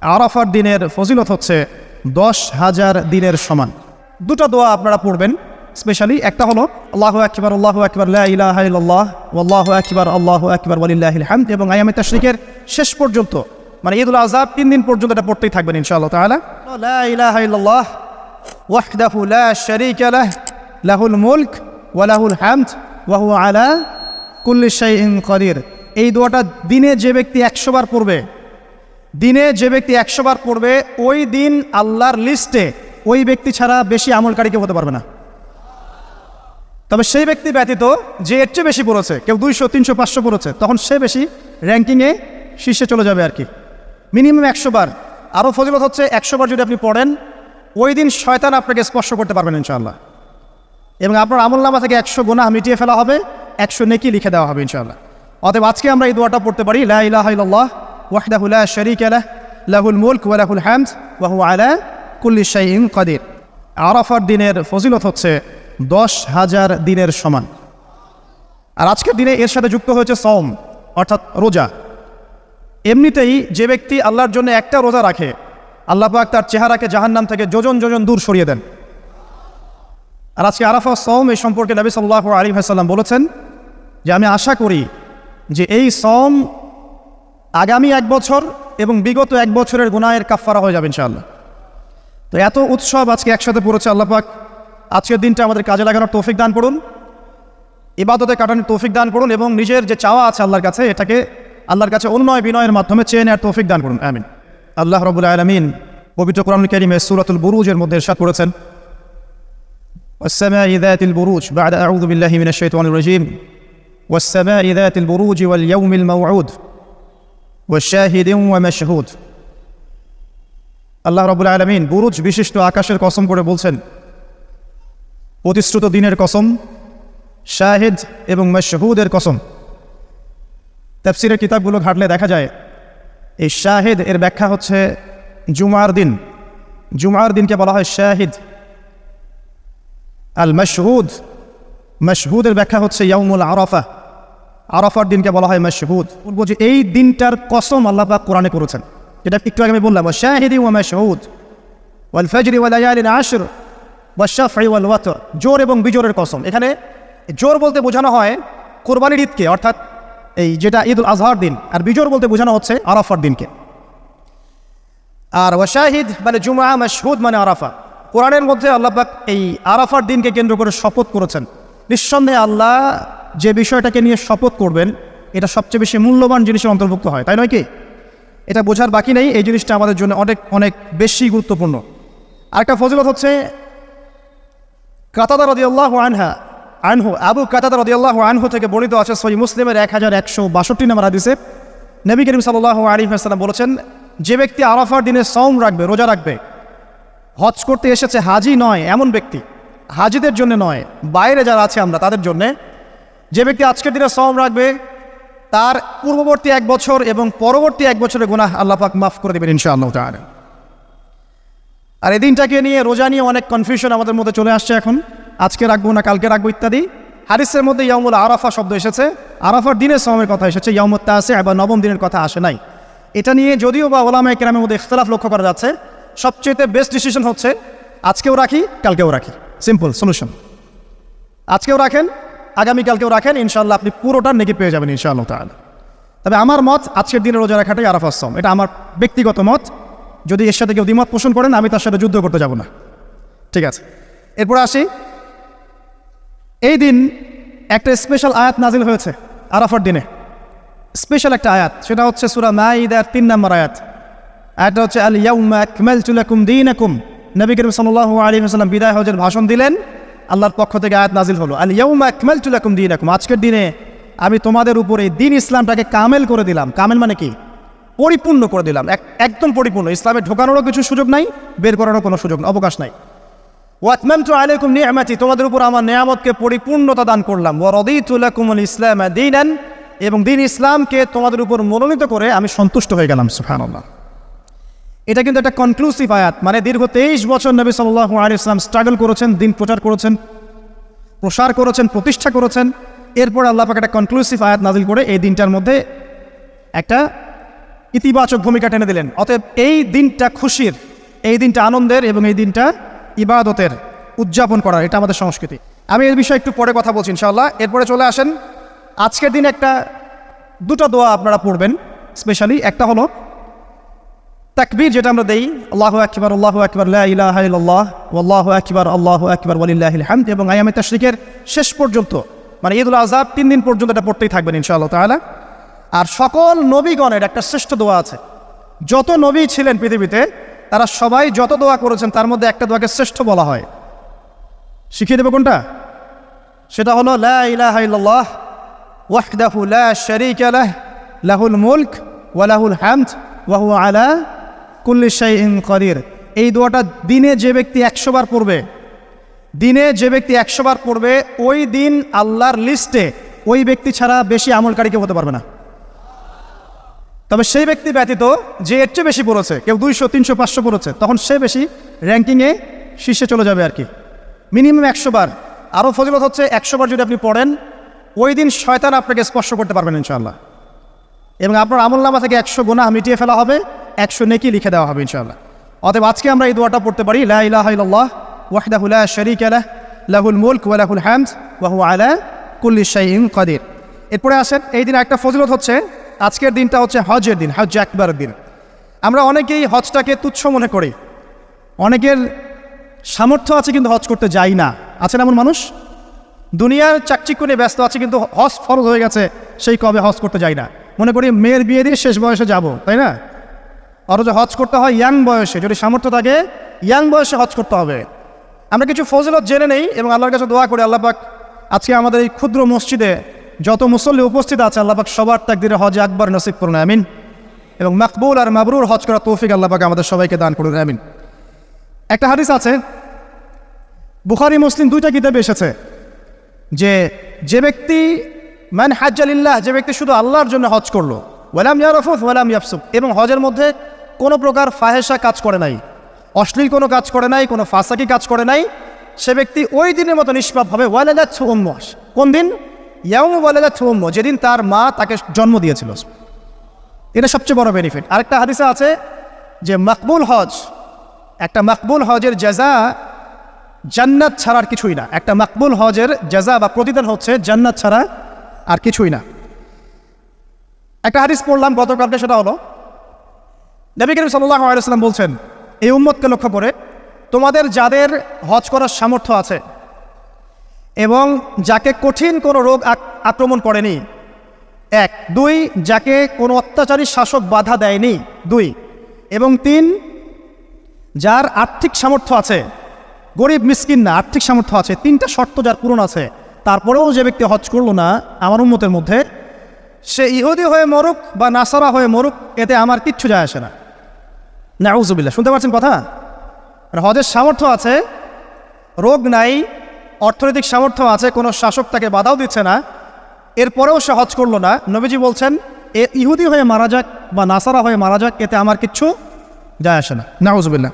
আরাফার দিনের ফজিলত হচ্ছে দশ হাজার দিনের সমান। দুটো দোয়া আপনারা পড়বেন, স্পেশালি একটা হলো, আল্লাহ আকবর আল্লাহ আকবর ইলাহ আল্লাহ আকবর আল্লাহ আকবর ওয়ালিল্লাহিল হামদ এবং আয়ামে তাশরিকের শেষ পর্যন্ত মানে ঈদুল আজহাব তিন দিন পর্যন্ত এটা পড়তেই থাকবেন ইনশাআল্লাহ তাআলা। লা ইলাহা ওয়াহদাহু লা শারীকা লাহ, লাহুল মুলক ওয়া লাহুল হামদ, ওয়া হুয়া আলা কুল্লি এই দোয়াটা দিনে যে ব্যক্তি একশো বার পড়বে দিনে যে ব্যক্তি একশো বার পড়বে, ওই দিন আল্লাহর লিস্টে ওই ব্যক্তি ছাড়া বেশি আমলকারী কেউ হতে পারবে না। তবে সেই ব্যক্তি ব্যতীত যে এর চেয়ে বেশি পড়েছে, কেউ দুইশো, তিনশো, পাঁচশো পড়েছে, তখন সে বেশি র্যাঙ্কিংয়ে শীর্ষে চলে যাবে আর কি। মিনিমাম একশো বার। আরও ফজিলত হচ্ছে, একশো বার যদি আপনি পড়েন, ওই দিন শয়তান আপনাকে স্পর্শ করতে পারবেন ইনশাআল্লাহ। এবং আপনার আমল নামা থেকে একশো গোনা মিটিয়ে ফেলা হবে, একশো নেকি লিখে দেওয়া হবে, ইনশাআল্লাহ। অতএব আজকে আমরা এই দোয়াটা পড়তে পারি, লা ইলাহা শারীকা লাহ লাহুল মুলক ওয়া লাহুল হামদ ওয়া হুয়া আলা কুল্লি শাইইন কাদির আরাফার দিনের ফজিলত হচ্ছে দশ হাজার দিনের সমান। আর আজকের দিনে এর সাথে যুক্ত হয়েছে সওম, অর্থাৎ রোজা। এমনিতেই যে ব্যক্তি আল্লাহর জন্য একটা রোজা রাখে, আল্লাহ পাক তার চেহারাকে জাহান্নাম থেকে যোজন যোজন দূর সরিয়ে দেন। আর আজকে আরাফা সওম এই সম্পর্কে নবী সাল্লাহ আলী ভাসাল্লাম বলেছেন যে, আমি আশা করি যে এই সওম আগামী এক বছর এবং বিগত এক বছরের গুনাহের কাফফারা হয়ে যাবে ইনশাআল্লাহ তো এত উৎসব আজকে একসাথে পড়েছে আল্লাহ পাক আজকের দিনটা আমাদের কাজে লাগানোর তৌফিক দান করুন ইবাদতে কাটানোর তৌফিক দান করুন এবং নিজের যে চাওয়া আছে আল্লাহর কাছে এটাকে আল্লাহর কাছে অনুনয় বিনয়ের মাধ্যমে চেয়ে নেওয়ার তৌফিক দান করুন আমিন আল্লাহ রবুল আলমিন পবিত্র কোরআন করিমে সুরাতুল বুরুজের মধ্যে এরশাদ করেছেন والسماء ذات البروج بعد أعوذ بالله من الشيطان الرجيم والسماء ذات البروج واليوم الموعود ওয়াশাহিদ ওয়ামেশহুদ আল্লাহ রবুল আলমিন বুরুজ বিশিষ্ট আকাশের কসম করে বলছেন, প্রতিশ্রুত দিনের কসম, শাহেদ এবং মেশহুদের কসম। তাফসিরের কিতাবগুলো ঘাটলে দেখা যায়, এই শাহেদ এর ব্যাখ্যা হচ্ছে জুমার দিন। জুমার দিনকে বলা হয় শাহিদ। আল মশহুদ মশহুদের ব্যাখ্যা হচ্ছে ইয়াউমুল আরফা আরফার দিনকে বলা হয় মশহুদ। বলব যে এই দিনটার কসম আল্লাহ পাক কোরআনে করেছেন। যেটা একটু আগে আমি বললাম শাহিদি ও মশহুদ, ওয়াল ফজরি ওয়াল আয়ালিন আশর ওয়াশাফি ওয়াল জোর এবং বিজোরের কসম। এখানে জোর বলতে বোঝানো হয় কোরবানির ঈদকে, অর্থাৎ এই যেটা ঈদুল আজহার দিন, আর বিজোর বলতে বোঝানো হচ্ছে আরাফার দিনকে। আর ওয়াশাহিদ মানে জুমা মাসহুদ মানে আরাফা। কোরআনের মধ্যে আল্লাহ এই আরাফার দিনকে কেন্দ্র করে শপথ করেছেন। নিঃসন্দেহে আল্লাহ যে বিষয়টাকে নিয়ে শপথ করবেন, এটা সবচেয়ে বেশি মূল্যবান জিনিসের অন্তর্ভুক্ত হয়, তাই নয় কি? এটা বোঝার বাকি নেই, এই জিনিসটা আমাদের জন্য অনেক অনেক বেশি গুরুত্বপূর্ণ। আরেকটা ফজিলত হচ্ছে, কাতাদা রদিয়াল্লাহ আনহা, আনহু, আবু কাতাদা রদিয়াল্লাহ আনহু থেকে বর্ণিত আছে সই মুসলিমের এক হাজার একশো বাষট্টি নম্বর হাদিসে। নবী করিম সাল্লাহ আলী হাসালাম বলেছেন, যে ব্যক্তি আরাফার দিনে সৌম রাখবে, রোজা রাখবে, হজ করতে এসেছে হাজি নয়, এমন ব্যক্তি। হাজিদের জন্য নয়, বাইরে যারা আছে আমরা, তাদের জন্যে যে ব্যক্তি আজকের দিনে সৌম রাখবে, তার পূর্ববর্তী এক বছর এবং পরবর্তী এক বছরের গুনাহ আল্লাহ পাক মাফ করে দেবেন ইনশাআল্লাহ তাআলা। আর এই দিনটাকে নিয়ে রোজা নিয়ে অনেক কনফিউশন আমাদের মধ্যে চলে আসছে এখন। আজকে রাখব না, কালকে রাখব ইত্যাদি। হারিসের মধ্যে ইয়ামুল আরাফা শব্দ এসেছে। আরাফার দিনের সময়ের কথা এসেছে ইয়ামুত তাসে বা নবম দিনের কথা আসে নাই। এটা নিয়ে যদিও বা ওলামা কেরামের মধ্যে ইখতলাফ লক্ষ্য করা যাচ্ছে সবচেয়ে বেস্ট ডিসিশন হচ্ছে, আজকেও রাখি, কালকেও রাখি। সিম্পল সলিউশন আজকেও রাখেন আগামীকালকেও রাখেন ইনশাল্লাহ আপনি পুরোটা নেকি পেয়ে যাবেন, ইনশাআল্লাহ তাহলে তবে আমার মত, আজকের দিনে রোজা রাখাটাই আরাফার সম এটা আমার ব্যক্তিগত মত। যদি এর সাথে কেউ দ্বিমত পোষণ করেন, আমি তার সাথে যুদ্ধ করতে যাব না। ঠিক আছে? এরপর আসি। এই দিন একটা স্পেশাল আয়াত নাজিল হয়েছে, আরাফার দিনে। স্পেশাল একটা আয়াত। সেটা হচ্ছে সুরা মাইদার তিন নম্বর আয়াত। আয়াতটা হচ্ছে আল ইয়াউমা আকমালতু লাকুম দীনাকুম। নবী করিম সাল্লাল্লাহু আলাইহি ওয়াসাল্লাম বিদায় হজের ভাষণ দিলেন। আল্লাহর পক্ষ থেকে আয়াত নাজিল হলো। আল ইয়াউমা আকমালতু লাকুম দীনাকুম। আজকের দিনে আমি তোমাদের উপরে দিন ইসলামটাকে কামেল করে দিলাম। কামেল মানে কি? পরিপূর্ণ করে দিলাম। এক, একদম পরিপূর্ণ। ইসলামে ঢোকানোরও কিছু সুযোগ নাই, বের করারও কোনো সুযোগ, অবকাশ নাই। ওয়াতমাম তু আলাইকুম নিয়ামাতি। তোমাদের উপর আমার নিয়ামতকে পরিপূর্ণতা দান করলাম। ও রদিতুল্লাকুমুল ইসলাম দিনান। এবং দিন ইসলামকে তোমাদের উপর মনোনীত করে আমি সন্তুষ্ট হয়ে গেলাম সুফানুল্লাহ এটা কিন্তু একটা কনক্লুসিভ আয়াত মানে দীর্ঘ তেইশ বছর নবী সাল্লাহ আলী ইসলাম স্ট্রাগল করেছেন, দিন প্রচার করেছেন, প্রসার করেছেন, প্রতিষ্ঠা করেছেন। এরপর আল্লাহ পাক একটা কনক্লুসিভ আয়াত নাজিল করে এই দিনটার মধ্যে একটা ইতিবাচক ভূমিকা টেনে দিলেন। অতএব এই দিনটা খুশির, এই দিনটা আনন্দের এবং এই দিনটা ইবাদতের উদযাপন করার, এটা আমাদের সংস্কৃতি। আমি এর বিষয়ে একটু পরে কথা বলছি ইনশাআল্লাহ। এরপরে চলে আসেন, আজকের দিন একটা, দুটো দোয়া আপনারা পড়বেন স্পেশালি একটা হলো তাকবীর যেটা আমরা দেই, আল্লাহু আকবার আল্লাহু আকবার ইল্লাল্লাহ ওয়াল্লাহু আকবার, আল্লাহু আকবার ওয়ালিল্লাহিল হামদ এবং আয়ামে তাশরিকের শেষ পর্যন্ত মানে ঈদুল আজহা তিন দিন পর্যন্ত এটা পড়তেই থাকবেন ইনশাআল্লাহ তাআলা। আর সকল নবীগণের একটা শ্রেষ্ঠ দোয়া আছে। যত নবী ছিলেন পৃথিবীতে, তারা সবাই যত দোয়া করেছেন, তার মধ্যে একটা দোয়াকে শ্রেষ্ঠ বলা হয়। শিখিয়ে দেবো কোনটা? সেটা হলো, লা ইলাহা ইল্লাল্লাহ, ওয়াহদাহু শারীকা লাহ, লাহুল মুলক, ওয়া লাহুল হামদ, ওয়া হুয়া আলা কুল্লি শাইইন কদির। এই দোয়াটা দিনে যে ব্যক্তি একশো বার পড়বে, দিনে যে ব্যক্তি একশো বার পড়বে, ওই দিন আল্লাহর লিস্টে ওই ব্যক্তি ছাড়া বেশি আমলকারী কেউ হতে পারবে না। তবে সেই ব্যক্তি ব্যতীত যে এর চেয়ে বেশি পড়েছে, কেউ দুইশো, তিনশো, পাঁচশো পড়েছে, তখন সে বেশি র্যাঙ্কিংয়ে শীর্ষে চলে যাবে আর কি। মিনিমাম একশো বার। আরও ফজিলত হচ্ছে একশো বার যদি আপনি পড়েন, ওই দিন শয়তান আপনাকে স্পর্শ করতে পারবেন ইনশাআল্লাহ। এবং আপনার আমল নামা থেকে একশো গোনা মিটিয়ে ফেলা হবে। একশো নেকি লিখে দেওয়া হবে ইনশাআল্লাহ। অতএব আজকে আমরা এই দোয়াটা পড়তে পারি, লা ইলাহা ইল্লাল্লাহ, ওয়াহদাহু লা শারীকা লাহ, লাহুল মুলক ওয়া লাহুল হামদ, ওয়া হুয়া আলা কুল্লি শাইইন কাদির। এরপরে আসেন, এই দিন একটা ফজিলত হচ্ছে, আজকের দিনটা হচ্ছে হজের দিন হজ একবারের দিন। আমরা অনেকেই হজটাকে তুচ্ছ মনে করি। অনেকের সামর্থ্য আছে কিন্তু হজ করতে যাই না। আছেন এমন মানুষ? দুনিয়ার চাকচিক্য ব্যস্ত আছে কিন্তু হজ ফরজ হয়ে গেছে, সেই কবে হজ করতে যাই না। মনে করি মেয়ের বিয়ে দিয়ে শেষ বয়সে যাব, তাই না? অথচ হজ করতে হয় ইয়াং বয়সে, যদি সামর্থ্য থাকে, ইয়াং বয়সে হজ করতে হবে। আমরা কিছু ফজিলত জেনে নেই এবং আল্লাহর কাছে দোয়া করি, আল্লাহ পাক আজকে আমাদের এই ক্ষুদ্র মসজিদে যত মুসল্লি উপস্থিত আছে, আল্লাহ পাক সবার তাকদিরে হজ আকবর নসিব করুন, আমিন। এবং মাকবুল আর মাবরুর হজ করা তৌফিক আল্লাহ পাক আমাদের সবাইকে দান করুন, আমিন। একটা হাদিস আছে, বুখারি, মুসলিম দুইটা কিতাবে এসেছে যে যে ব্যক্তি, মান হাজ্জালিল্লাহ যে ব্যক্তি শুধু আল্লাহর জন্য হজ করল, ওয়ালাম ইয়ারফুফ ওয়ালাম ইয়াফসুফ এবং হজের মধ্যে কোনো প্রকার ফাহেসা কাজ করে নাই, অশ্লীল কোনো কাজ করে নাই, কোনো ফাঁসাকি কাজ করে নাই। সে ব্যক্তি ওই দিনের মতো নিষ্পাপ হবে। ওয়ালেদা ছুম্ম কোন দিন? ইয়াউম ওয়ালেদা ছুম্ম যেদিন তার মা তাকে জন্ম দিয়েছিল। এটা সবচেয়ে বড় বেনিফিট আরেকটা হাদিসে আছে যে মাকবুল হজ, একটা মাকবুল হজের জাজা জান্নাত ছাড়ার কিছুই না। একটা মাকবুল হজের জাজা বা প্রতিদান হচ্ছে জান্নাত ছাড়া আর কিছুই না। একটা হাদিস পড়লাম গতকালকে, সেটা হলো নবী করিম সাল্লাহ আলাইসাল্লাম বলছেন, এই উম্মতকে লক্ষ্য করে তোমাদের যাদের হজ করার সামর্থ্য আছে এবং যাকে কঠিন কোনো রোগ আক- আক্রমণ করেনি, এক, দুই, যাকে কোনো অত্যাচারী শাসক বাধা দেয়নি, দুই, এবং তিন, যার আর্থিক সামর্থ্য আছে, গরিব, মিসকিন না, আর্থিক সামর্থ্য আছে, তিনটা শর্ত যার পূরণ আছে, তারপরেও যে ব্যক্তি হজ করল না, আমার উন্মতের মধ্যে, সে ইহুদি হয়ে মরুক বা নাসারা হয়ে মরুক, এতে আমার কিচ্ছু যায় আসে না। নাউজুবিল্লা শুনতে পারছেন কথা? মানে হজের সামর্থ্য আছে, রোগ নাই, অর্থনৈতিক সামর্থ্য আছে, কোনো শাসক তাকে বাধাও দিচ্ছে না, এরপরেও সে হজ করল না। নবীজি বলছেন, এ ইহুদি হয়ে মারা যাক বা নাসারা হয়ে মারা যাক, এতে আমার কিচ্ছু যায় আসে না। নাউজুবিল্লা